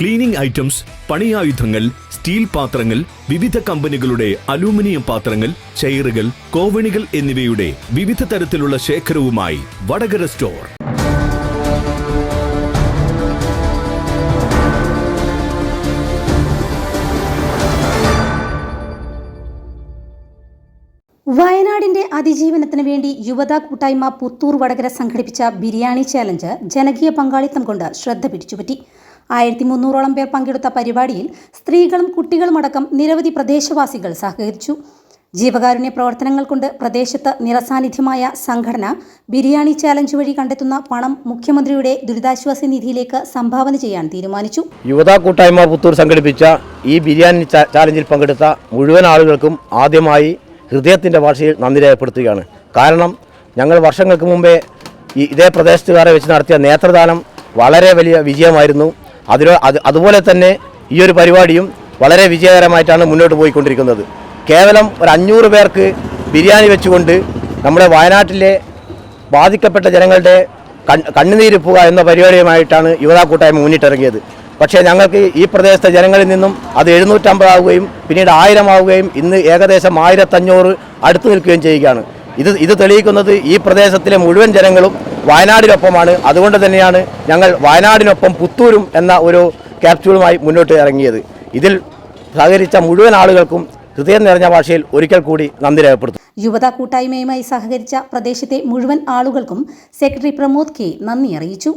Cleaning items പണിയായുധങ്ങൾ steel പാത്രങ്ങൾ വിവിധ കമ്പനികളുടെ അലൂമിനിയം പാത്രങ്ങൾ ചെയറുകൾ കോവണികൾ എന്നിവയുടെ വിവിധ തരത്തിലുള്ള ശേഖരവുമായി വടകര സ്റ്റോർ. വയനാടിന്റെ അതിജീവനത്തിന് വേണ്ടി യുവതാ കൂട്ടായ്മ പുത്തൂർ വടകര സംഘടിപ്പിച്ച ബിരിയാണി ചാലഞ്ച് ജനകീയ പങ്കാളിത്തം കൊണ്ട് ശ്രദ്ധ പിടിച്ചുപറ്റി. ആയിരത്തി മുന്നൂറോളം പേർ പങ്കെടുത്ത പരിപാടിയിൽ സ്ത്രീകളും കുട്ടികളുമടക്കം നിരവധി പ്രദേശവാസികൾ സഹകരിച്ചു. ജീവകാരുണ്യ പ്രവർത്തനങ്ങൾ കൊണ്ട് പ്രദേശത്ത് നിറസാന്നിധ്യമായ സംഘടന ബിരിയാണി ചാലഞ്ച് വഴി കണ്ടെത്തുന്ന പണം മുഖ്യമന്ത്രിയുടെ ദുരിതാശ്വാസ നിധിയിലേക്ക് സംഭാവന ചെയ്യാൻ തീരുമാനിച്ചു. യുവതാ കൂട്ടായ്മ പുത്തൂർ സംഘടിപ്പിച്ച ഈ ബിരിയാണി ചാലഞ്ചിൽ പങ്കെടുത്ത മുഴുവൻ ആളുകൾക്കും ആദ്യമായി ഹൃദയത്തിന്റെ ഭാഷയിൽ നന്ദി രേഖപ്പെടുത്തുകയാണ്. കാരണം ഞങ്ങൾ വർഷങ്ങൾക്ക് മുമ്പേ ഇതേ പ്രദേശത്തുകാരെ വെച്ച് നടത്തിയ നേത്രദാനം വളരെ വലിയ വിജയമായിരുന്നു. അതിലോ അത് അതുപോലെ തന്നെ ഈ ഒരു പരിപാടിയും വളരെ വിജയകരമായിട്ടാണ് മുന്നോട്ട് പോയിക്കൊണ്ടിരിക്കുന്നത്. കേവലം ഒരു അഞ്ഞൂറ് പേർക്ക് ബിരിയാണി വെച്ചുകൊണ്ട് നമ്മുടെ വയനാട്ടിലെ ബാധിക്കപ്പെട്ട ജനങ്ങളുടെ കണ്ണുനീരിപ്പുക എന്ന പരിപാടിയുമായിട്ടാണ് യുവതാ കൂട്ടായ്മ മുന്നിട്ടിറങ്ങിയത്. പക്ഷേ ഞങ്ങൾക്ക് ഈ പ്രദേശത്തെ ജനങ്ങളിൽ നിന്നും അത് എഴുന്നൂറ്റമ്പതാവുകയും പിന്നീട് ആയിരമാവുകയും ഇന്ന് ഏകദേശം ആയിരത്തഞ്ഞൂറ് അടുത്തു നിൽക്കുകയും ചെയ്യുകയാണ്. ഇത് ഇത് തെളിയിക്കുന്നത് ഈ പ്രദേശത്തിലെ മുഴുവൻ ജനങ്ങളും വയനാടിനൊപ്പമാണ്. അതുകൊണ്ട് തന്നെയാണ് ഞങ്ങൾ വയനാടിനൊപ്പം പുത്തൂരും എന്ന ഒരു ക്യാപ്സ്യൂളുമായി മുന്നോട്ട് ഇറങ്ങിയത്. ഇതിൽ സഹകരിച്ച മുഴുവൻ ആളുകൾക്കും ഹൃദയം നിറഞ്ഞ ഭാഷയിൽ ഒരിക്കൽ കൂടി നന്ദി രേഖപ്പെടുത്തും യുവത കൂട്ടായ്മയുമായി സഹകരിച്ച പ്രദേശത്തെ മുഴുവൻ ആളുകൾക്കും സെക്രട്ടറി പ്രമോദ് കെ നന്ദി അറിയിച്ചു.